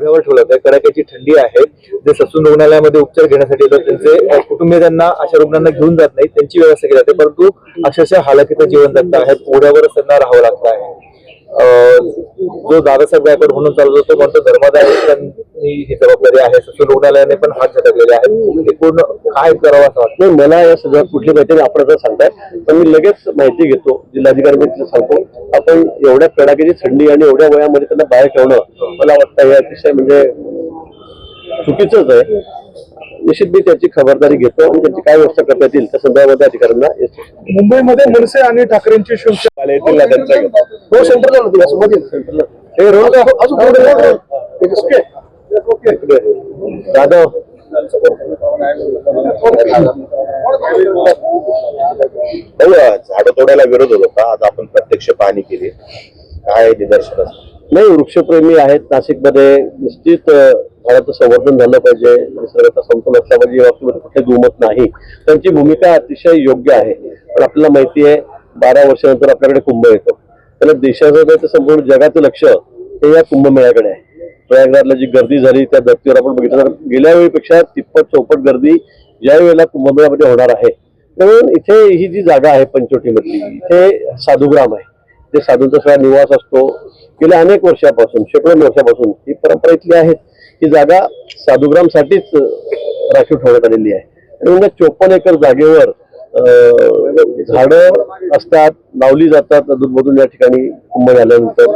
पुण्यावर ठेवलं होतं. कडाक्याची थंडी आहे. जे ससून रुग्णालयामध्ये उपचार घेण्यासाठी येतात त्यांचे कुटुंबीय त्यांना अशा रुग्णांना घेऊन जात नाही त्यांची व्यवस्था केली जाते. परंतु अक्षरशः हालाकीचं जीवन जगत आहे. पोऱ्यावरच त्यांना राहावं लागतं आहे. जो दादासाहेब गायकवाड म्हणून चालत होतो म्हणतो धर्मदाय ही जबाबदारी आहे. ससून रुग्णालयाने पण हात झटकलेले आहेत. एकूण काय करावं असं वाटतं? मला या सगळ्यात कुठली माहिती नाही, आपण जर सांगताय. पण मी लगेच माहिती घेतो जिल्हाधिकारी सांगतो. आपण एवढ्या कडाक्याची थंडी आणि एवढ्या वयामध्ये त्यांना बाहेर ठेवणं मला वाटतं हे अतिशय म्हणजे चुकीचंच आहे. निश्चित मी त्याची खबरदारी घेतो आणि त्याची काय व्यवस्था करता येतील त्या संदर्भामध्ये अधिकाऱ्यांना मुंबईमध्ये मनसे आणि ठाकरेंची शिवसेना हो सेंटरला होती असं मध्ये सेंटरला हे रोड अजून पुढे रोड ओके. ओके. दादा. भाऊ, झाडं तोडायला विरोध होत होता आज आपण प्रत्यक्ष पाहणी केली. काय निदर्शन? नाही वृक्षप्रेमी आहेत. नाशिकमध्ये निश्चित झाडाचं संवर्धन झालं पाहिजे. निसर्गाचा समतोल असला पाहिजे या बाबतीमध्ये कुठे दुमत नाही. त्यांची भूमिका अतिशय योग्य आहे. पण आपल्याला माहिती आहे बारा वर्षानंतर आपल्याकडे कुंभ येतो. त्याला देशाचं नाही तर संपूर्ण जगाचं लक्ष हे या कुंभमेळ्याकडे आहे. प्रयागराजला जी गर्दी झाली त्या धर्तीवर आपण बघितलं तर गेल्या वेळीपेक्षा तिप्पट चौपट गर्दी ज्या वेळेला कुंभमेळ्यामध्ये होणार आहे. त्यामुळे इथे ही जी जागा आहे पंचवटीमधली इथे साधुग्राम आहे. जे साधूंचा सगळा निवास असतो. गेल्या अनेक वर्षापासून शेकडो वर्षापासून ही परंपरा इथली आहे. ही जागा साधुग्रामसाठीच राखीव ठेवण्यात आलेली आहे. आणि म्हणजे चोपन्न एकर जागेवर झाडं असतात लावली जातात अधूनमधून या ठिकाणी कुंभ झाल्यानंतर.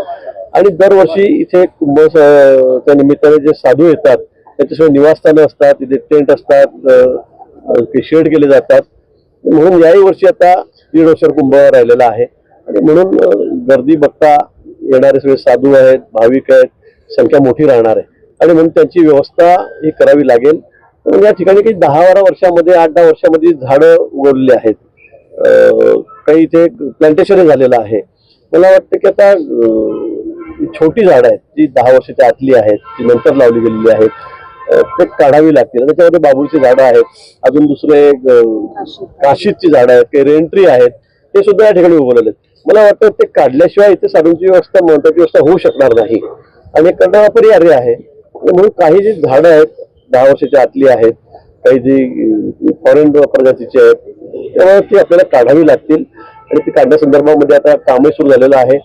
आणि दरवर्षी इथे कुंभ स- निमित्ताने जे साधू येतात त्याच्याशिवाय निवासस्थानं असतात तिथे टेंट असतात ते शेड केले जातात. म्हणून याही वर्षी आता दीड वर्षावर कुंभ राहिलेला आहे. आणि म्हणून गर्दी बघता येणारे सगळे साधू आहेत भाविक आहेत संख्या मोठी राहणार आहे. आणि म्हणून त्यांची व्यवस्था ही करावी लागेल. म्हणून या ठिकाणी काही दहा बारा वर्षामध्ये आठ दहा वर्षामध्ये झाडं उगवलेली आहेत काही इथे प्लांटेशन झालेलं आहे. मला वाटतं की आता छोटी झाडं आहेत जी दहा वर्षाच्या आतली आहेत जी नंतर लावली गेलेली आहेत ते काढावी लागतील. त्याच्यामध्ये बाबूळची झाडं आहेत अजून दुसरे अं, काशीची झाडं आहेत काही रेंट्री आहेत ते सुद्धा या ठिकाणी उगवलेले आहेत. मला वाटतं ते काढल्याशिवाय इथे साधूंची व्यवस्था महत्वाची व्यवस्था होऊ शकणार नाही. आणि एक करणं अपरिहार्य आहे. म्हणून काही जी झाडं आहेत दहा वर्षाच्या आतली आहेत काही जी फॉरेन प्रजातीची आहेत त्यामुळे ती आपल्याला काढावी लागतील. आणि ती काढण्यासंदर्भामध्ये आता कामही सुरू झालेलं आहे.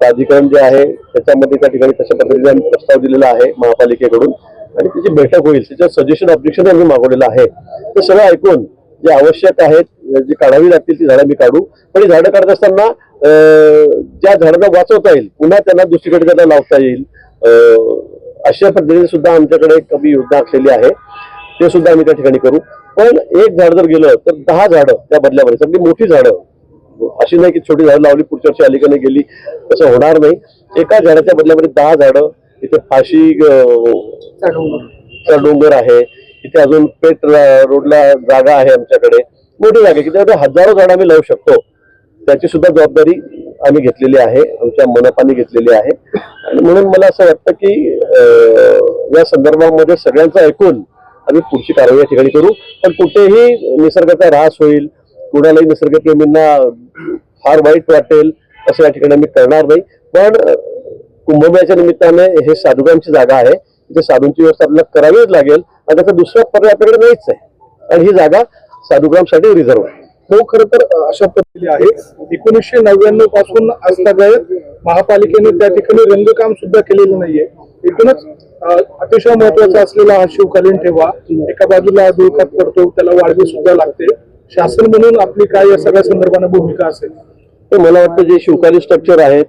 प्राधिकरण जे आहे त्याच्यामध्ये त्या ठिकाणी तशा पद्धतीने आम्ही प्रस्ताव दिलेला आहे महापालिकेकडून. आणि त्याची बैठक होईल त्याच्या सजेशन ऑब्जेक्शन आम्ही मागवलेलं आहे. ते सगळं ऐकून जे आवश्यक आहेत जी काढावी लागतील ती झाडं मी काढू. पण ही झाडं काढत असताना ज्या झाडांना वाचवता येईल पुन्हा त्यांना दुसरीकडे त्यांना लावता येईल. अशा पद्धतीने सुद्धा आमच्याकडे कमी योजना आखलेली आहे. ते सुद्धा आम्ही त्या ठिकाणी करू. पण एक झाड जर गेलं तर दहा झाडं त्या बदल्यामध्ये सगळी मोठी झाडं. अशी नाही की छोटी झाडं लावली पुढच्या वर्षी आली का नाही गेली तसं होणार नाही. एका झाडाच्या बदल्यामध्ये दहा झाडं इथे फाशी चा डोंगर आहे. इथे अजून पेट रोडला जागा आहे आमच्याकडे. मोठी जागा आहे की त्यामध्ये हजारो झाडं आम्ही लावू शकतो. त्याची सुद्धा जबाबदारी आम्ही घेतलेली आहे आमच्या मनपाने घेतलेली आहे. आणि म्हणून मला असं वाटतं की या संदर्भामध्ये सगळ्यांचं ऐकून आम्ही पुढची कारवाई या ठिकाणी करू. पण कुठेही निसर्गाचा ऱ्हास होईल कुणालाही निसर्गप्रेमींना फार वाईट वाटेल असं या ठिकाणी आम्ही करणार नाही. पण कुंभमेळ्याच्या निमित्ताने हे साधुगांची जागा आहे. तिथे साधूंची व्यवस्था आपल्याला करावीच लागेल. आणि त्याचा दुसरा पर्याय आपल्याकडे नाहीच आहे. आणि ही जागा साधुग्रामसाठी रिझर्व आहे. हो खर तर अशा पद्धती आहे. एकोणीसशे नव्याण्णवपासून आजतागायत महापालिकेने त्या ठिकाणी रंगकाम सुद्धा केलेलं नाहीये. एकूणच अतिशय महत्त्वाचा असलेला हा शिवकालीन ठेवा. एका बाजूला धुळकात पडतो त्याला वाळवी सुद्धा लागते. शासन म्हणून आपली काय या सगळ्या संदर्भाने भूमिका असेल? तर मला वाटतं जे शिवकालीन स्ट्रक्चर आहेत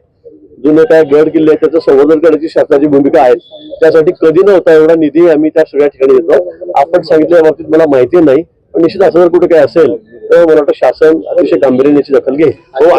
जुने काय गड किल्ले आहेत त्याचं संवर्धन करण्याची शासनाची भूमिका आहे. त्यासाठी कधी नव्हता एवढा निधी आम्ही त्या सगळ्या ठिकाणी देतो आपण सांगितल्या बाबतीत मला माहिती नाही. निश्चित असं जर कुठे काय असेल तर मला वाटतं शासन अतिशय गांभीर्याने याची दखल घेईल. हो,